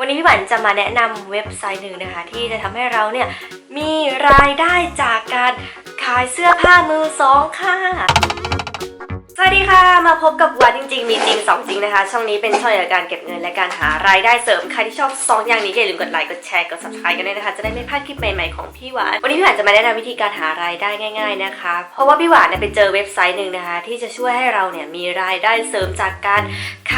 วันนี้พี่หวันจะมาแนะนำเว็บไซต์หนึ่งนะคะ ที่จะทำให้เราเนี่ยมีรายได้จากการขายเสื้อผ้ามือสองค่ะ สวัสดีค่ะ มาพบกับวันจริง ๆ มีจริงสองจริงนะคะ ช่องนี้เป็นช่องเกี่ยวกับการเก็บเงินและการหารายได้เสริม ใครที่ชอบสองอย่างนี้อย่าลืมกดไลค์ กดแชร์ กด subscribe กันด้วยนะคะ จะได้ไม่พลาดคลิปใหม่ ๆ ของพี่หวาน วันนี้พี่หวานจะมาแนะนำวิธีการหารายได้ง่าย ๆนะคะ เพราะว่าพี่หวานเนี่ยไปเจอเว็บไซต์หนึ่งนะคะ ที่จะช่วยให้เราเนี่ยมีรายได้เสริมจากการ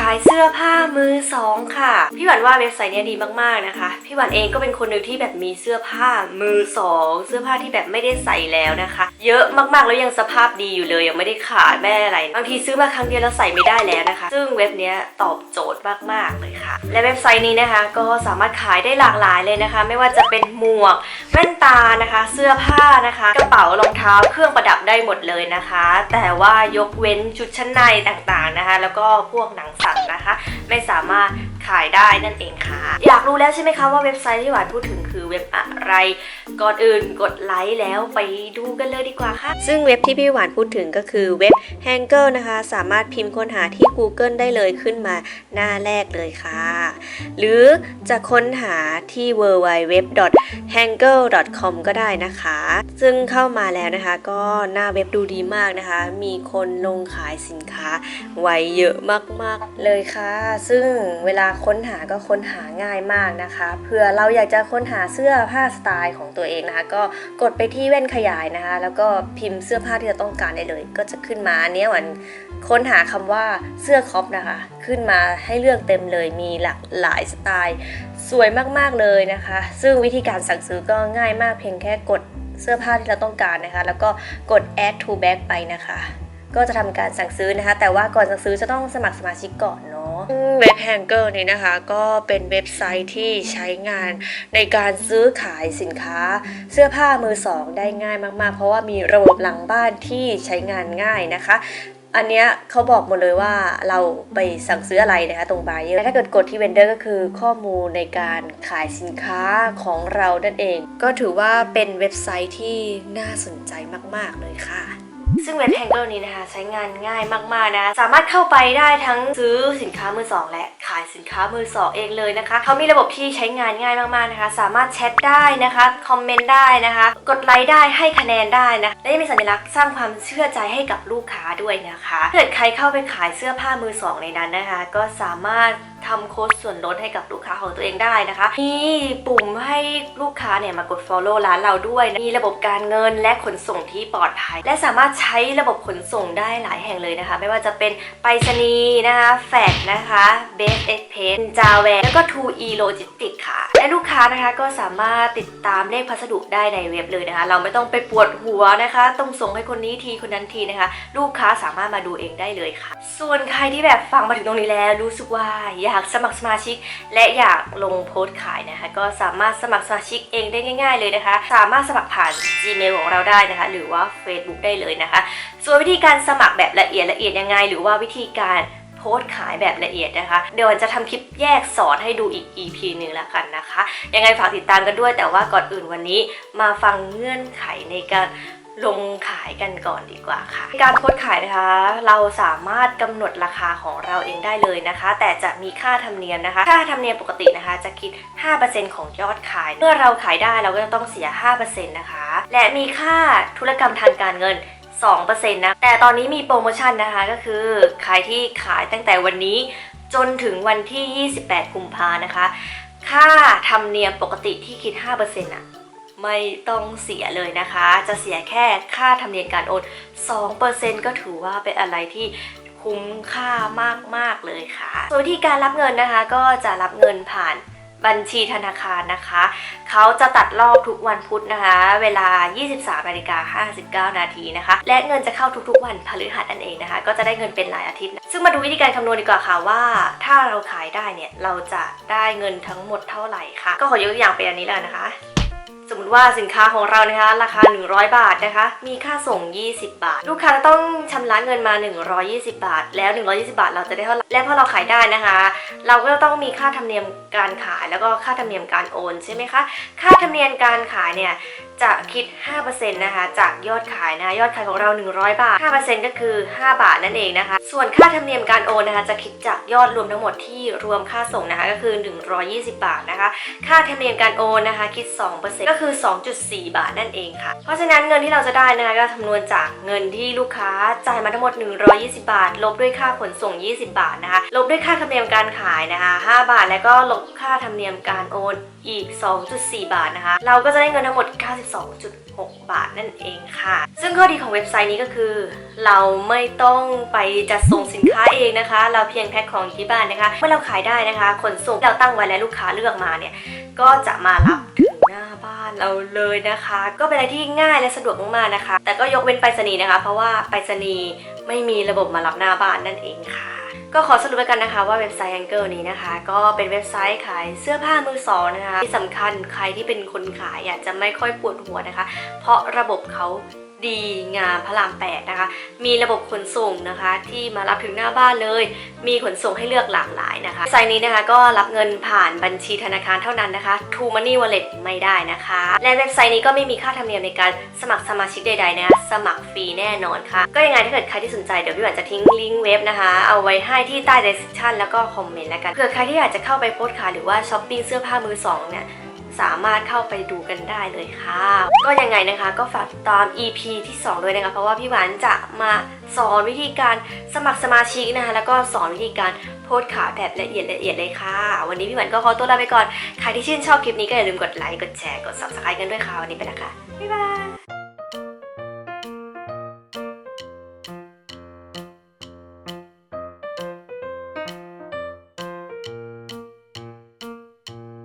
ายเสื้อผ้ามือสองค่ะ พี่หวานว่าเว็บไซต์นี้ดีมากๆนะคะ พี่หวานเองก็เป็นคนหนึ่งที่แบบมีเสื้อผ้ามือสอง เสื้อผ้าที่แบบไม่ได้ใส่แล้วนะคะ เยอะมากๆแล้วยังสภาพดีอยู่เลยยังไม่ได้ขาดไม่อะไรบางทีซื้อมาครั้งเดียวแล้วใส่ไม่ได้แล้วนะคะ ซึ่งเว็บนี้ตอบโจทย์มากๆเลยค่ะ และเว็บไซต์นี้นะคะ ก็สามารถขายได้หลากหลายเลยนะคะ ไม่ว่าจะเป็นหมวกแว่นตานะคะ เสื้อผ้านะคะ กระเป๋ารองเท้าเครื่องประดับได้หมดเลยนะคะ แต่ว่ายกเว้นชุดชั้นในต่างๆนะคะ แล้วก็พวกหนังสัตว์นะคะ ไม่สามารถ ขายได้นั่นเองค่ะ อยากรู้แล้วใช่ไหมคะว่าเว็บไซต์ที่หวานพูดถึงคือเว็บอะไร ก่อนอื่นกดไลค์แล้วไปดูกันเลยดีกว่าค่ะ ซึ่งเว็บที่พี่หวานพูดถึงก็คือเว็บ h a n g e r นะคะ สามารถพิมพ์ค้นหาที่ Google ได้เลยขึ้นมาหน้าแรกเลยค่ะ หรือจะค้นหาที่ www.hanger.com ก็ได้นะคะ ซึ่งเข้ามาแล้วนะคะก็หน้าเว็บดูดีมากนะคะ มีคนลงขายสินค้าไว้เยอะมากๆเลยค่ะ ซึ่งเวลาค้นหาก็ค้นหาง่ายมากนะคะเผื่อเราอยากจะค้นหาเสื้อผ้าสไตล์ของตัวเองนะคะ ก็กดไปที่แว่นขยายนะคะ แล้วก็พิมพ์เสื้อผ้าที่เราต้องการได้เลย ก็จะขึ้นมาอันเนี้ยเหมือนค้นหาคำว่าเสื้อคอปนะคะ ขึ้นมาให้เลือกเต็มเลยมีหลากหลายสไตล์ สวยมากๆเลยนะคะ ซึ่งวิธีการสั่งซื้อก็ง่ายมากเพียงแค่กดเสื้อผ้าที่เราต้องการนะคะ แล้วก็กด add to bag ไปนะคะ ก็จะทำการสั่งซื้อนะคะ แต่ว่าก่อนสั่งซื้อจะต้องสมัครสมาชิกก่อนเนาะ เว็บแฮงเกอร์นี้นะคะก็เป็นเว็บไซต์ที่ใช้งานในการซื้อขายสินค้า เสื้อผ้ามือสองได้ง่ายมากๆ เพราะว่ามีระบบหลังบ้านที่ใช้งานง่ายนะคะอันเนี้ยเขาบอกหมดเลยว่าเราไปสั่งซื้ออะไรนะคะตรงบายเออร์ถ้าเกิดกดที่เวนเดอร์ก็คือข้อมูลในการขายสินค้าของเรานั่นเอง ก็ถือว่าเป็นเว็บไซต์ที่น่าสนใจมาก ๆ เลยค่ะ ซึ่งเว็บแฮงเกิลนี้นะคะใช้งานง่ายมากๆนะ สามารถเข้าไปได้ทั้งซื้อสินค้ามือสองและขายสินค้ามือสองเองเลยนะคะ เขามีระบบที่ใช้งานง่ายมากๆนะคะ สามารถแชทได้นะคะ คอมเมนต์ได้นะคะ กดไลค์ได้ให้คะแนนได้นะ และยังมีสัญลักษณ์สร้างความเชื่อใจให้กับลูกค้าด้วยนะคะถ้าเกิดใครเข้าไปขายเสื้อผ้ามือสองในนั้นนะคะ ก็สามารถ ทำโค้ดส่วนลดให้กับลูกค้าของตัวเองได้นะคะ มีปุ่มให้ลูกค้าเนี่ยมากด follow ร้านเราด้วย มีระบบการเงินและขนส่งที่ปลอดภัย และสามารถใช้ระบบขนส่งได้หลายแห่งเลยนะคะ ไม่ว่าจะเป็นไปรษณีย์นะคะแฟกนะคะ Best Express จาแวแล้วก็ 2e Logistics ค่ะ และลูกค้านะคะก็สามารถติดตามเลขพัสดุได้ในเว็บเลยนะคะ เราไม่ต้องไปปวดหัวนะคะ ต้องส่งให้คนนี้ทีคนนั้นทีนะคะ ลูกค้าสามารถมาดูเองได้เลยค่ะ ส่วนใครที่แบบฟังมาถึงตรงนี้แล้วรู้สึกว่าอยากสมัครสมาชิก และอยากลงโพสต์ขายนะคะ ก็สามารถสมัครสมาชิกเองได้ง่าย ๆ เลยนะคะ สามารถสมัครผ่าน Gmail ของเราได้นะคะ หรือว่า Facebook ได้เลยนะคะ ส่วนวิธีการสมัครแบบละเอียดละเอียดยังไง หรือว่าวิธีการโพสต์ขายแบบละเอียดนะคะ เดี๋ยวจะทำคลิปแยกสอนให้ดูอีก EP หนึ่งแล้วกันนะคะ ยังไงฝากติดตามกันด้วย แต่ว่าก่อนอื่นวันนี้มาฟังเงื่อนไขในการ ลงขายกันก่อนดีกว่าค่ะ การโพสขายนะคะ เราสามารถกำหนดราคาของเราเองได้เลยนะคะ แต่จะมีค่าธรรมเนียมนะคะ ค่าธรรมเนียมปกตินะคะ จะคิด 5%ของยอดขาย เมื่อเราขายได้เราก็จะต้องเสีย 5%นะคะ และมีค่าธุรกรรมทางการเงิน2%นะ แต่ตอนนี้มีโปรโมชั่นนะคะก็คือใครที่ขายตั้งแต่วันนี้จนถึงวันที่ 28 กุมภานะคะ ค่าธรรมเนียมปกติที่คิด 5%อะ ไม่ต้องเสียเลยนะคะ จะเสียแค่ค่าธรรมเนียมการโอน 2%ก็ถือว่าเป็นอะไรที่คุ้มค่ามาก ๆ เลยค่ะ ส่วนวิธีการรับเงินนะคะ ก็จะรับเงินผ่านบัญชีธนาคารนะคะ เขาจะตัดรอบทุกวันพุธนะคะ เวลา 23นาฬิกา59 นาทีนะคะ และเงินจะเข้าทุกๆ วันพฤหัสนั่นเองนะคะ ก็จะได้เงินเป็นรายอาทิตย์ ซึ่งมาดูวิธีการคำนวณดีกว่าค่ะว่าถ้าเราขายได้เนี่ย เราจะได้เงินทั้งหมดเท่าไหร่ค่ะ ก็ขอยกตัวอย่างเป็นอันนี้แล้วนะคะ สมมติว่าสินค้าของเรานะคะ ราคา 100 บาทนะคะ มีค่าส่ง 20 บาท ลูกค้าต้องชำระเงินมา 120 บาท แล้ว 120 บาท เราจะได้เท่าไหร่และพอเราขายได้นะคะ เราก็ต้องมีค่าธรรมเนียมการขายแล้วก็ค่าธรรมเนียมการโอนใช่ไหมคะค่าธรรมเนียมการขายเนี่ย จะคิด 5%นะคะจากยอดขายนะคะยอดขายของเรา 100 บาท 5%ก็คือ 5 บาทนั่นเองนะคะ ส่วนค่าธรรมเนียมการโอนนะคะจะคิดจากยอดรวมทั้งหมดที่รวมค่าส่งนะคะก็คือ 120 บาทนะคะ ค่าธรรมเนียมการโอนนะคะคิด 2%ก็คือ 2.4 บาทนั่นเองค่ะ เพราะฉะนั้นเงินที่เราจะได้นะคะก็คำนวณจากเงินที่ลูกค้าจ่ายมาทั้งหมด 120 บาท ลบด้วยค่าขนส่ง 20 บาทนะคะ ลบด้วยค่าธรรมเนียมการขายนะคะ 5 บาท แล้วก็ลบค่าธรรมเนียมการโอนอีก 2.4 บาทนะคะ เราก็จะได้เงินทั้งหมด 92.6 บาทนั่นเองค่ะ ซึ่งข้อดีของเว็บไซต์นี้ก็คือ เราไม่ต้องไปจัดส่งสินค้าเองนะคะ เราเพียงแพ็คของที่บ้านนะคะ เมื่อเราขายได้นะคะ ขนส่งเราตั้งไว้และลูกค้าเลือกมาเนี่ย ก็จะมารับถึงหน้าบ้านเราเลยนะคะ ก็เป็นอะไรที่ง่ายและสะดวกมากๆนะคะ แต่ก็ยกเว้นไปรษณีย์นะคะ เพราะว่าไปรษณีย์ไม่มีระบบมารับหน้าบ้านนั่นเองค่ะ ก็ขอสรุปไว้กันนะคะว่าเว็บไซต์ Angle นี้นะคะ ก็เป็นเว็บไซต์ขายเสื้อผ้ามือสองนะคะ ที่สำคัญใครที่เป็นคนขายอยากจะไม่ค่อยปวดหัวนะคะ เพราะระบบเขา ดีงามพระรามแปดนะคะ มีระบบขนส่งนะคะ ที่มารับถึงหน้าบ้านเลย มีขนส่งให้เลือกหลากหลายนะคะเว็บไซต์นี้นะคะก็รับเงินผ่านบัญชีธนาคารเท่านั้นนะคะ True Money Wallet ไม่ได้นะคะ และเว็บไซต์นี้ก็ไม่มีค่าธรรมเนียมในการสมัครสมาชิกใดๆนะคะสมัครฟรีแน่นอนค่ะ ก็ยังไงถ้าเกิดใครที่สนใจเดี๋ยวพี่หวานจะทิ้งลิงก์เว็บนะคะ เอาไว้ให้ที่ใต้ description แล้วก็คอมเมนต์แล้วกันเผื่อใครที่อยากจะเข้าไปโพสต์ขายหรือว่าช้อปปิ้งเสื้อผ้ามือสองเนี่ย สามารถเข้าไปดูกันได้เลยค่ะ ก็ยังไงนะคะก็ฝากติดตาม EP ที่ 2 ด้วยนะคะ เพราะว่าพี่หวานจะมาสอนวิธีการสมัครสมาชิกนะคะ แล้วก็สอนวิธีการโพสขาแบบละเอียดละเอียดเลยค่ะ วันนี้พี่หวานก็ขอตัวลาไปก่อน ใครที่ชื่นชอบคลิปนี้ก็อย่าลืมกดไลค์ กดแชร์ กด subscribe กันด้วยค่ะ วันนี้ไปละค่ะ บ๊ายบาย